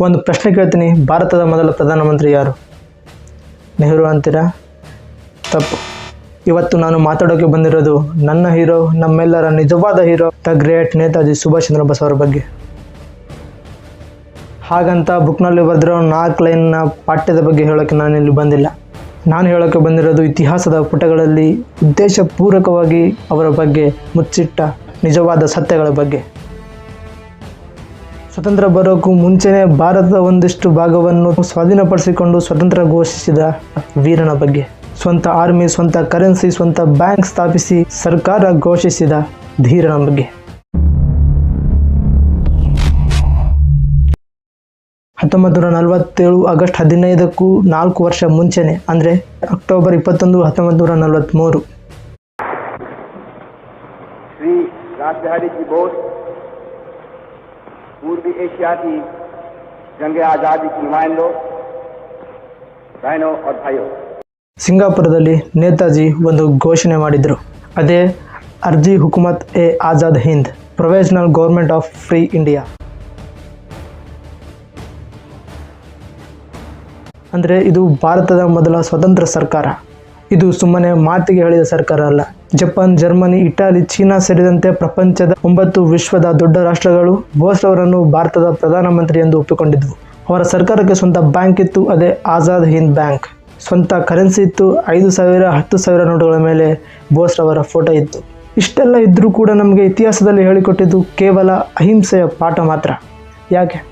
ಒಂದು ಪ್ರಶ್ನೆ ಕೇಳ್ತೀನಿ. ಭಾರತದ ಮೊದಲ ಪ್ರಧಾನಮಂತ್ರಿ ಯಾರು? ನೆಹರು ಅಂತೀರಾ? ತಪ್ಪು. ಇವತ್ತು ನಾನು ಮಾತಾಡೋಕೆ ಬಂದಿರೋದು ನನ್ನ ಹೀರೋ, ನಮ್ಮೆಲ್ಲರ ನಿಜವಾದ hero, the great Netaji Subhash Chandra Bose ಅವರ ಬಗ್ಗೆ. ಹಾಗಂತ ಬುಕ್ನಲ್ಲಿ ಬರೆದಿರೋ ನಾಲ್ಕು ಲೈನ್ನ ಪಾಠ್ಯದ ಬಗ್ಗೆ ಹೇಳೋಕ್ಕೆ ನಾನು ಇಲ್ಲಿ ಬಂದಿಲ್ಲ. ನಾನು ಹೇಳೋಕ್ಕೆ ಬಂದಿರೋದು ಇತಿಹಾಸದ ಪುಟಗಳಲ್ಲಿ ಉದ್ದೇಶಪೂರ್ವಕವಾಗಿ ಅವರ ಬಗ್ಗೆ ಮುಚ್ಚಿಟ್ಟ ನಿಜವಾದ ಸತ್ಯಗಳ ಬಗ್ಗೆ. ಸ್ವತಂತ್ರ ಬರೋಕ್ಕೂ ಮುಂಚೆನೆ ಭಾರತದ ಒಂದಿಷ್ಟು ಭಾಗವನ್ನು ಸ್ವಾಧೀನಪಡಿಸಿಕೊಂಡು ಸ್ವತಂತ್ರ ಘೋಷಿಸಿದ ವೀರನ ಬಗ್ಗೆ. ಸ್ವಂತ ಆರ್ಮಿ ಸ್ವಂತ ಕರೆನ್ಸಿ ಸ್ವಂತ ಬ್ಯಾಂಕ್ ಸ್ಥಾಪಿಸಿ ಸರ್ಕಾರ ಘೋಷಿಸಿದ ಧೀರನ ಬಗ್ಗೆ. ಹತ್ತೊಂಬತ್ತು ನೂರ ನಲವತ್ತೇಳು ಆಗಸ್ಟ್ ಹದಿನೈದಕ್ಕೂ ನಾಲ್ಕು ವರ್ಷ ಮುಂಚೆನೆ, ಅಂದರೆ ಅಕ್ಟೋಬರ್ ಇಪ್ಪತ್ತೊಂದು ಹತ್ತೊಂಬತ್ತು ನೂರ ನಲವತ್ತ್ಮೂರು ಶ್ರೀ ರಾಜಧಾನಿ ಬೋಸ್ पूर्वी एशिया की जंग आज़ादी के नुमाइंदों बहनों और भाइयों ಸಿಂಗಾಪುರದಲ್ಲಿ ನೇತಾಜಿ ಒಂದು ಘೋಷಣೆ ಮಾಡಿದರು ಅದೇ Arzi Hukumat e Azad Hind provisional government of free India ಅಂದರೆ ಇದು ಭಾರತದ ಮೊದಲ ಸ್ವತಂತ್ರ ಸರ್ಕಾರ ಇದು ಸುಮ್ಮನೆ ಮಾತಿಗೆ ಹೇಳಿದ ಸರ್ಕಾರ ಅಲ್ಲ. ಜಪಾನ್, ಜರ್ಮನಿ, ಇಟಲಿ, ಚೀನಾ ಸೇರಿದಂತೆ ಪ್ರಪಂಚದ ಒಂಬತ್ತು ವಿಶ್ವದ ದೊಡ್ಡ ರಾಷ್ಟ್ರಗಳು ಬೋಸ್ ಅವರನ್ನು ಭಾರತದ ಪ್ರಧಾನಮಂತ್ರಿ ಎಂದು ಒಪ್ಪಿಕೊಂಡಿದ್ವು. ಅವರ ಸರ್ಕಾರಕ್ಕೆ ಸ್ವಂತ ಬ್ಯಾಂಕ್ ಇತ್ತು, ಅದೇ ಆಜಾದ್ ಹಿಂದ್ ಬ್ಯಾಂಕ್. ಸ್ವಂತ ಕರೆನ್ಸಿ ಇತ್ತು, ಐದು ಸಾವಿರ, ಹತ್ತು ಸಾವಿರ ನೋಟುಗಳ ಮೇಲೆ ಬೋಸ್ ಅವರ ಫೋಟೋ ಇತ್ತು. ಇಷ್ಟೆಲ್ಲ ಇದ್ದರೂ ಕೂಡ ನಮಗೆ ಇತಿಹಾಸದಲ್ಲಿ ಹೇಳಿಕೊಟ್ಟಿದ್ದು ಕೇವಲ ಅಹಿಂಸೆಯ ಪಾಠ ಮಾತ್ರ. ಯಾಕೆ?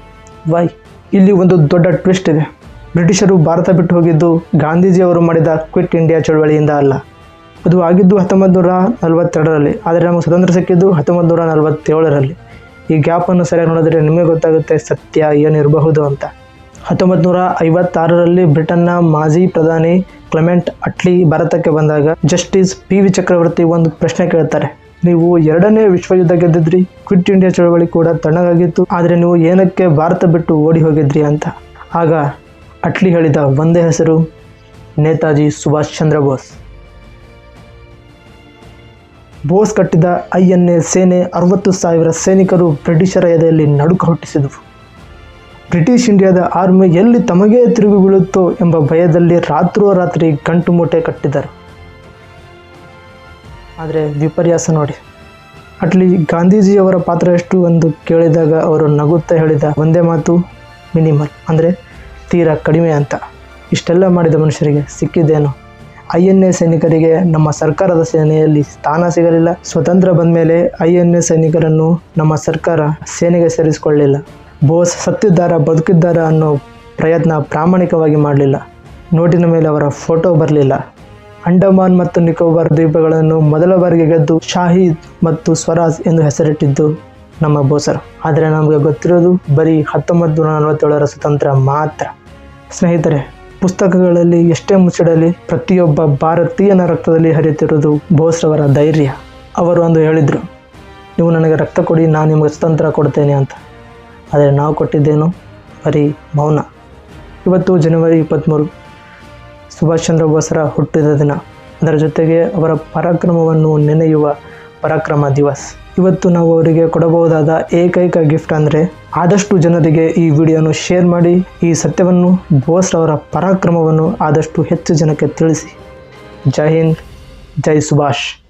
ವೈ ಇಲ್ಲಿ ಒಂದು ದೊಡ್ಡ ಟ್ವಿಸ್ಟ್ ಇದೆ. ಬ್ರಿಟಿಷರು ಭಾರತ ಬಿಟ್ಟು ಹೋಗಿದ್ದು ಗಾಂಧೀಜಿಯವರು ಮಾಡಿದ ಕ್ವಿಟ್ ಇಂಡಿಯಾ ಚಳವಳಿಯಿಂದ ಅಲ್ಲ. ಅದು ಆಗಿದ್ದು ಹತ್ತೊಂಬತ್ತು ನೂರ ನಲವತ್ತೆರಡರಲ್ಲಿ, ಆದರೆ ನಮಗೆ ಸ್ವತಂತ್ರ ಸಿಕ್ಕಿದ್ದು ಹತ್ತೊಂಬತ್ತು ನೂರ ನಲವತ್ತೇಳರಲ್ಲಿ. ಈ ಗ್ಯಾಪನ್ನು ಸರಿಯಾಗಿ ನೋಡಿದ್ರೆ ನಿಮಗೆ ಗೊತ್ತಾಗುತ್ತೆ ಸತ್ಯ ಏನಿರಬಹುದು ಅಂತ. ಹತ್ತೊಂಬತ್ತು ನೂರ ಐವತ್ತಾರರಲ್ಲಿ ಬ್ರಿಟನ್ನ ಮಾಜಿ ಪ್ರಧಾನಿ ಕ್ಲೆಮೆಂಟ್ ಅಟ್ಲಿ ಭಾರತಕ್ಕೆ ಬಂದಾಗ ಜಸ್ಟಿಸ್ ಪಿ ವಿ ಚಕ್ರವರ್ತಿ ಒಂದು ಪ್ರಶ್ನೆ ಕೇಳ್ತಾರೆ. ನೀವು ಎರಡನೇ ವಿಶ್ವಯುದ್ಧ ಗೆದ್ದಿದ್ರಿ, ಕ್ವಿಟ್ ಇಂಡಿಯಾ ಚಳವಳಿ ಕೂಡ ತಣ್ಣಗಾಗಿತ್ತು, ಆದರೆ ನೀವು ಏನಕ್ಕೆ ಭಾರತ ಬಿಟ್ಟು ಓಡಿ ಹೋಗಿದ್ರಿ ಅಂತ. ಆಗ ಅಟ್ಲಿ ಹೇಳಿದ ಒಂದೇ ಹೆಸರು ನೇತಾಜಿ ಸುಭಾಷ್ ಚಂದ್ರ ಬೋಸ್. ಬೋಸ್ ಕಟ್ಟಿದ ಐ ಎನ್ ಎ ಸೇನೆ ಅರವತ್ತು ಸಾವಿರ ಸೈನಿಕರು ಬ್ರಿಟಿಷರ ಎದೆಯಲ್ಲಿ ನಡುಕ ಹುಟ್ಟಿಸಿದವು. ಬ್ರಿಟಿಷ್ ಇಂಡಿಯಾದ ಆರ್ಮಿ ಎಲ್ಲಿ ತಮಗೇ ತಿರುಗಿ ಬೀಳುತ್ತೋ ಎಂಬ ಭಯದಲ್ಲಿ ರಾತ್ರೋರಾತ್ರಿ ಗಂಟು ಮೂಟೆ ಕಟ್ಟಿದ್ದಾರೆ ಆದರೆ ವಿಪರ್ಯಾಸ ನೋಡಿ. ಅಟ್ಲಿ ಗಾಂಧೀಜಿಯವರ ಪಾತ್ರ ಎಷ್ಟು ಎಂದು ಕೇಳಿದಾಗ ಅವರು ನಗುತ್ತಾ ಹೇಳಿದ ಒಂದೇ ಮಾತು, ಮಿನಿಮಲ್. ಅಂದರೆ ತೀರಾ ಕಡಿಮೆ ಅಂತ. ಇಷ್ಟೆಲ್ಲ ಮಾಡಿದ ಮನುಷ್ಯರಿಗೆ ಸಿಕ್ಕಿದ್ದೇನು? ಐ ಎನ್ ಎ ಸೈನಿಕರಿಗೆ ನಮ್ಮ ಸರ್ಕಾರದ ಸೇನೆಯಲ್ಲಿ ಸ್ಥಾನ ಸಿಗಲಿಲ್ಲ. ಸ್ವತಂತ್ರ ಬಂದ ಮೇಲೆ ಐ ಎನ್ ಎ ಸೈನಿಕರನ್ನು ನಮ್ಮ ಸರ್ಕಾರ ಸೇನೆಗೆ ಸೇರಿಸಿಕೊಳ್ಳಲಿಲ್ಲ. ಬೋಸ್ ಸತ್ತಿದ್ದಾರ, ಬದುಕಿದ್ದಾರ ಅನ್ನೋ ಪ್ರಯತ್ನ ಪ್ರಾಮಾಣಿಕವಾಗಿ ಮಾಡಲಿಲ್ಲ. ನೋಟಿನ ಮೇಲೆ ಅವರ ಫೋಟೋ ಬರಲಿಲ್ಲ. ಅಂಡಮಾನ್ ಮತ್ತು ನಿಕೋಬಾರ್ ದ್ವೀಪಗಳನ್ನು ಮೊದಲ ಬಾರಿಗೆ ಗೆದ್ದು ಶಾಹಿದ್ ಮತ್ತು ಸ್ವರಾಜ್ ಎಂದು ಹೆಸರಿಟ್ಟಿದ್ದು ನಮ್ಮ ಬೋಸರು. ಆದರೆ ನಮಗೆ ಗೊತ್ತಿರೋದು ಬರೀ ಹತ್ತೊಂಬತ್ತು ನೂರ ನಲವತ್ತೇಳರ ಸ್ವತಂತ್ರ ಮಾತ್ರ. ಸ್ನೇಹಿತರೆ, ಪುಸ್ತಕಗಳಲ್ಲಿ ಎಷ್ಟೇ ಮುಚ್ಚಿಡಲಿ, ಪ್ರತಿಯೊಬ್ಬ ಭಾರತೀಯನ ರಕ್ತದಲ್ಲಿ ಹರಿಯುತ್ತಿರುವುದು ಬೋಸ್ ಅವರ ಧೈರ್ಯ. ಅವರು ಅಂದು ಹೇಳಿದರು, ನೀವು ನನಗೆ ರಕ್ತ ಕೊಡಿ, ನಾನು ನಿಮಗೆ ಸ್ವತಂತ್ರ ಕೊಡ್ತೇನೆ ಅಂತ. ಆದರೆ ನಾವು ಕೊಟ್ಟಿದ್ದೇನು? ಬರೀ ಮೌನ. ಇವತ್ತು ಜನವರಿ ಇಪ್ಪತ್ತ್ಮೂರು ಸುಭಾಷ್ ಚಂದ್ರ ಬೋಸರ ಹುಟ್ಟಿದ ದಿನ. ಅದರ ಜೊತೆಗೆ ಅವರ ಪರಾಕ್ರಮವನ್ನು ನೆನೆಯುವ ಪರಾಕ್ರಮ ದಿವಸ್. ಇವತ್ತು ನಾವು ಅವರಿಗೆ ಕೊಡಬಹುದಾದ ಏಕೈಕ ಗಿಫ್ಟ್ ಅಂದರೆ ಆದಷ್ಟು ಜನರಿಗೆ ಈ ವಿಡಿಯೋನು ಶೇರ್ ಮಾಡಿ, ಈ ಸತ್ಯವನ್ನು ಬೋಸ್ ಅವರ ಪರಾಕ್ರಮವನ್ನು ಆದಷ್ಟು ಹೆಚ್ಚು ಜನಕ್ಕೆ ತಿಳಿಸಿ. ಜೈ ಹಿಂದ್, ಜೈ ಸುಭಾಷ್.